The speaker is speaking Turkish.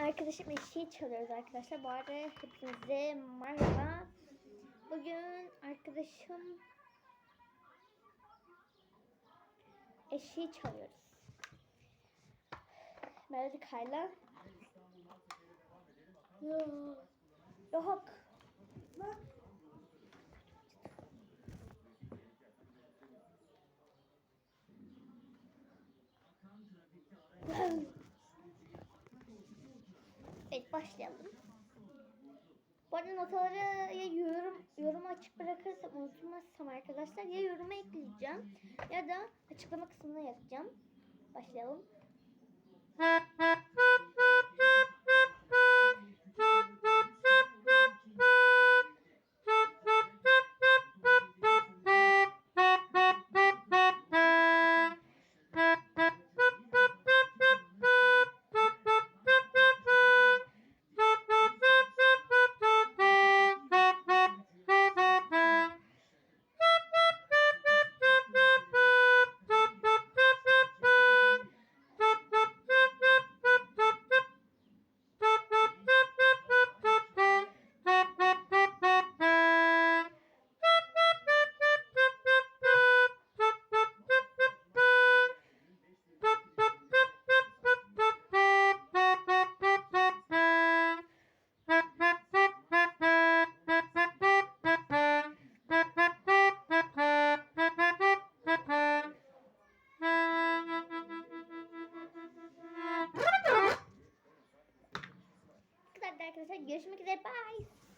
arkadaşım eşeği çalıyoruz arkadaşlar. Bu arada hepinize merhaba. Bugün arkadaşım eşeği çalıyoruz. Melodikayla. Yok. Yok. başlayalım. Bu arada notaları ya yorum, yorum açık bırakırsam unutmazsam arkadaşlar ya yoruma ekleyeceğim ya da açıklama kısmına yazacağım. Başlayalım. like, deixa o like, deixa o like!